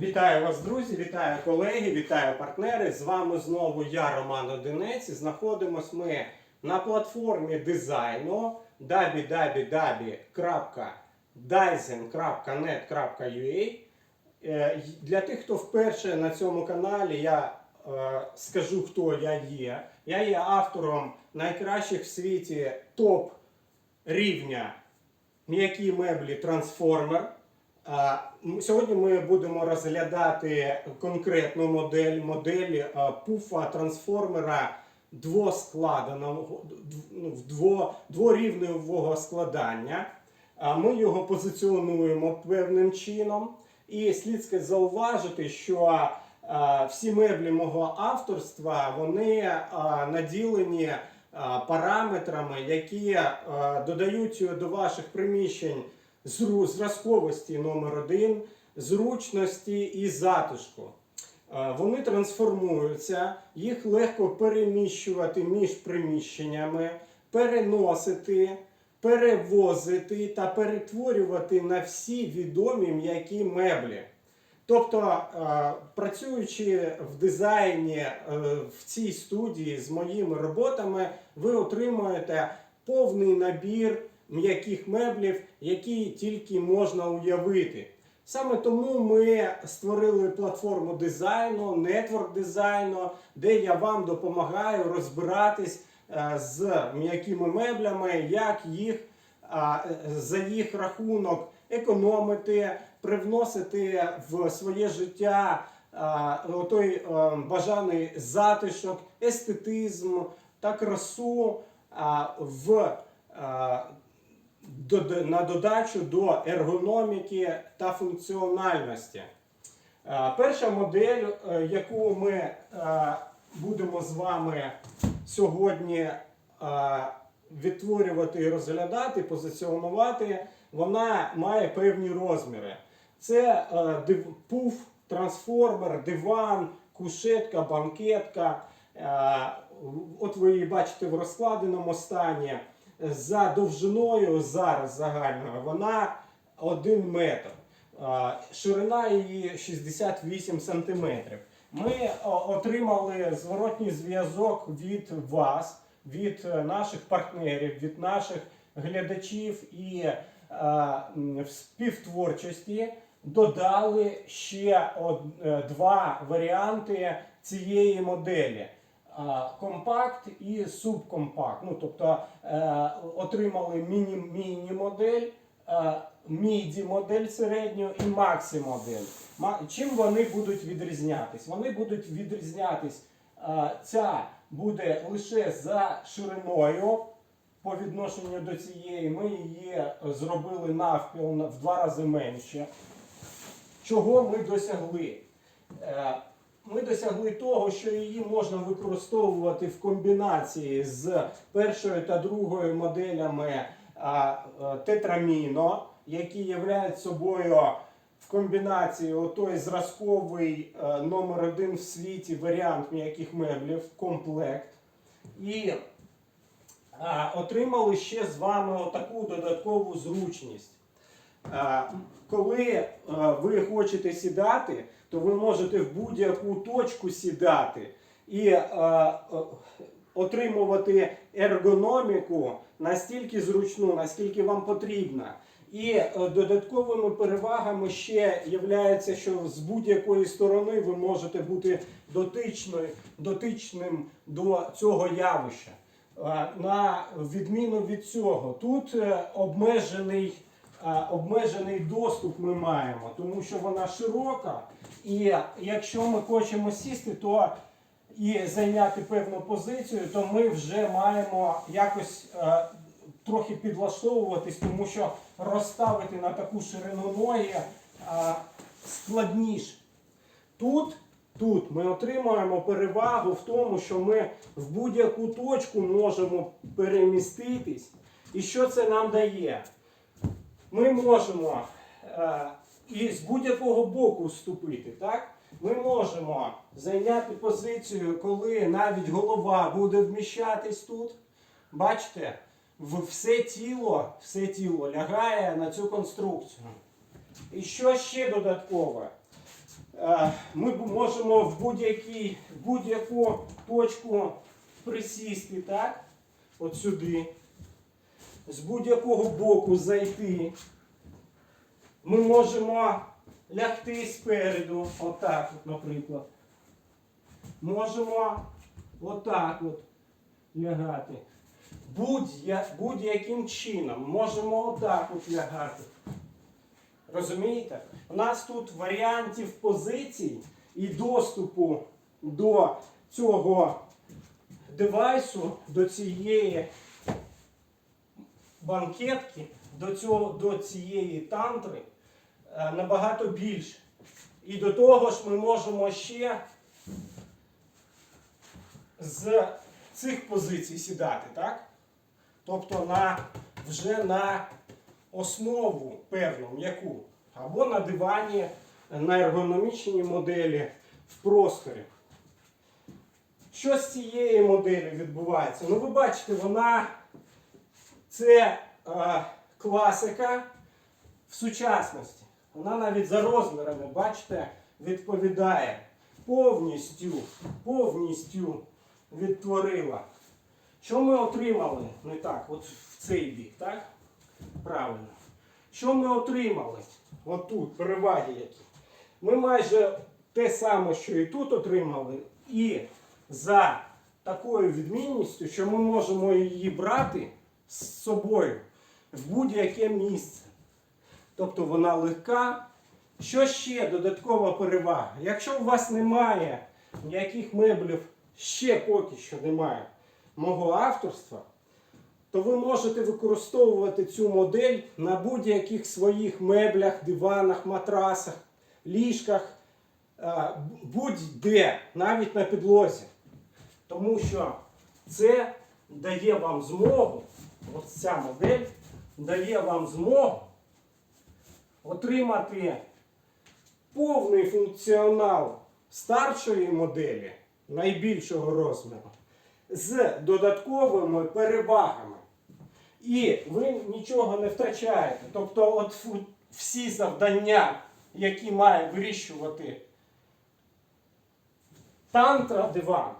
Вітаю вас, друзі, вітаю колеги, вітаю партнери. З вами знову я, Роман Одинець. Знаходимось ми на платформі дизайну www.dyson.net.ua. Е, Для тих, хто вперше на цьому каналі, я е, скажу, хто я є. Я є автором найкращих в світі топ рівня м'які меблі Трансформер. Сьогодні ми будемо розглядати конкретну модель, модель пуфа трансформера двоскладеного, дв- ну, дво, дворівневого складання. Ми його позиціонуємо певним чином. І слід зауважити, що всі меблі мого авторства вони наділені параметрами, які додають до ваших приміщень зразковості номер один, зручності і затишку. Е, Вони трансформуються, їх легко переміщувати між приміщеннями, переносити, перевозити та перетворювати на всі відомі м'які меблі. Тобто, е, працюючи в дизайні е, в цій студії з моїми роботами, ви отримуєте повний набір м'яких меблів, які тільки можна уявити. Саме тому ми створили платформу дизайну, нетворк дизайну, де я вам допомагаю розбиратись е, з м'якими меблями, як їх е, за їх рахунок економити, привносити в своє життя той е, бажаний затишок, естетизм та красу в дод- на додачу до ергономіки та функціональності. Е, Перша модель, е, яку ми е, будемо з вами сьогодні відтворювати і розглядати, позиціонувати, вона має певні розміри. Це пуф, трансформер, диван, кушетка, банкетка. От ви її бачите в розкладеному стані. За довжиною зараз загальною вона 1 метр. Ширина її 68 сантиметрів. Ми отримали зворотній зв'язок від вас, від е, наших партнерів, від наших глядачів і е, в співтворчості додали ще е, два варіанти цієї моделі. Компакт і субкомпакт. Ну, тобто е, отримали міні, міні-модель, е, міді-модель середню і максі-модель. Чим вони будуть відрізнятись? Вони будуть відрізнятись. е, ця буде лише за шириною по відношенню до цієї. Ми її зробили навпіл в два рази менше. Чого ми досягли? Е, Ми досягли того, що її можна використовувати в комбінації з першою та другою моделями а, тетраміно, які являють собою в комбінації отой зразковий е, номер один в світі варіант м'яких меблів, комплект. І а, отримали ще з вами отаку додаткову зручність. Е, Коли е, ви хочете сідати, то ви можете в будь-яку точку сідати і е, отримувати ергономіку настільки зручну, наскільки вам потрібно. І додатковими перевагами ще є, що з будь-якої сторони ви можете бути дотичним до цього явища. На відміну від цього, тут обмежений, обмежений доступ ми маємо, тому що вона широка, і якщо ми хочемо сісти, то і зайняти певну позицію, то ми вже маємо якось е, трохи підлаштовуватись, тому що розставити на таку ширину ноги е, складніше. Тут, тут ми отримуємо перевагу в тому, що ми в будь-яку точку можемо переміститись. І що це нам дає? Ми можемо е, з будь-якого боку вступити, так? Ми можемо зайняти позицію, коли навіть голова буде вміщатись тут. Бачите, все тіло, все тіло лягає на цю конструкцію. І що ще додаткове? Е, Ми можемо в будь-яку точку присісти, так? От сюди. З будь-якого боку зайти. Ми можемо лягти спереду, отак, от, наприклад. Можемо отак от лягати. Будь-я- Будь-яким чином можемо отак от лягати. Розумієте? У нас тут варіантів позицій і доступу до цього девайсу, до цієї банкетки, до, цього, до цієї тантри е, набагато більше. І до того ж ми можемо ще з цих позицій сідати, так? Тобто на, вже на основу певну м'яку. Або на дивані на ергономічній моделі в просторі. Що з цією моделі відбувається? Ну, ви бачите, вона це е, класика в сучасності. Вона навіть за розмірами, бачите, відповідає повністю, повністю відтворила. Що ми отримали? Не так, от в цей бік, так? Правильно. Що ми отримали? Отут, переваги які. Ми майже те саме, що і тут отримали, і за такою відмінністю, що ми можемо її брати з собою в будь-яке місце. Тобто вона легка. Що ще додаткова перевага? Якщо у вас немає ніяких меблів, ще поки що немає мого авторства, то ви можете використовувати цю модель на будь-яких своїх меблях, диванах, матрасах, ліжках, е, будь-де, навіть на підлозі. Тому що це дає вам змогу, от ця модель дає вам змогу отримати повний функціонал старшої моделі найбільшого розміру з додатковими перевагами. І ви нічого не втрачаєте. Тобто, от всі завдання, які має вирішувати тантра диван,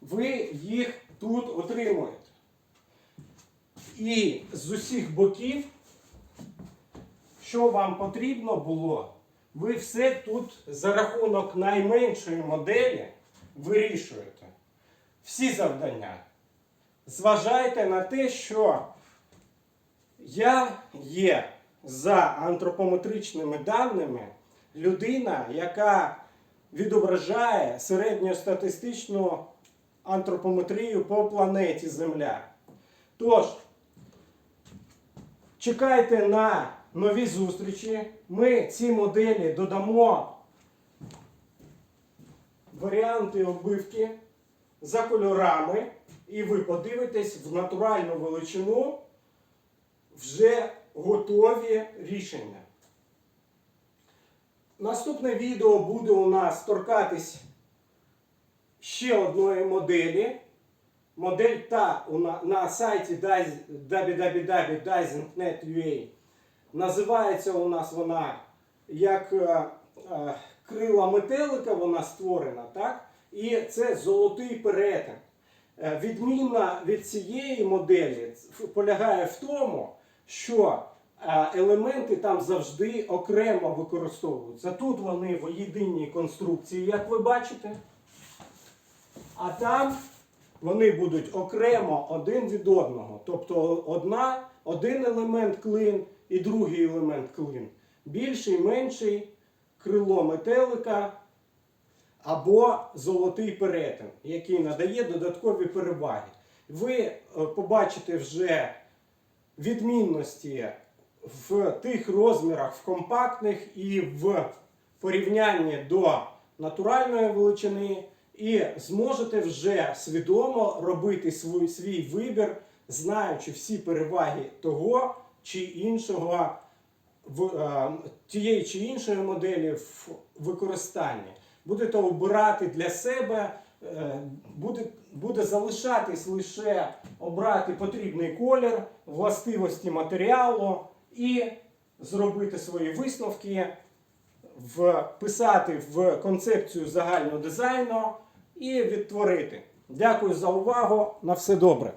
ви їх тут отримуєте. І з усіх боків, що вам потрібно було, ви все тут за рахунок найменшої моделі вирішуєте. Всі завдання. Зважайте на те, що я є за антропометричними даними людина, яка відображає середньостатистичну антропометрію по планеті Земля. Тож, чекайте на нові зустрічі. Ми ці моделі додамо варіанти оббивки за кольорами, і ви подивитесь в натуральну величину вже готові рішення. Наступне відео буде у нас торкатись ще одної моделі. Модель та на, сайті www.dizing.net.ua називається у нас вона як е, е, крила метелика, вона створена, так? І це золотий перетин. Е, Відмінна від цієї моделі полягає в тому, що елементи там завжди окремо використовуються. Тут вони в єдиній конструкції, як ви бачите. А там вони будуть окремо один від одного. Тобто одна, один елемент клин і другий елемент клин. Більший, менший, крило метелика або золотий перетин, який надає додаткові переваги. Ви е, побачите вже відмінності в тих розмірах, в компактних і в порівнянні до натуральної величини, і зможете вже свідомо робити свій, свій вибір, знаючи всі переваги того чи іншого в е, тієї чи іншої моделі в використанні. Будете обирати для себе, е, буде, буде залишатись лише обрати потрібний колір, властивості матеріалу і зробити свої висновки вписати в концепцію загального дизайну і відтворити. Дякую за увагу. На все добре.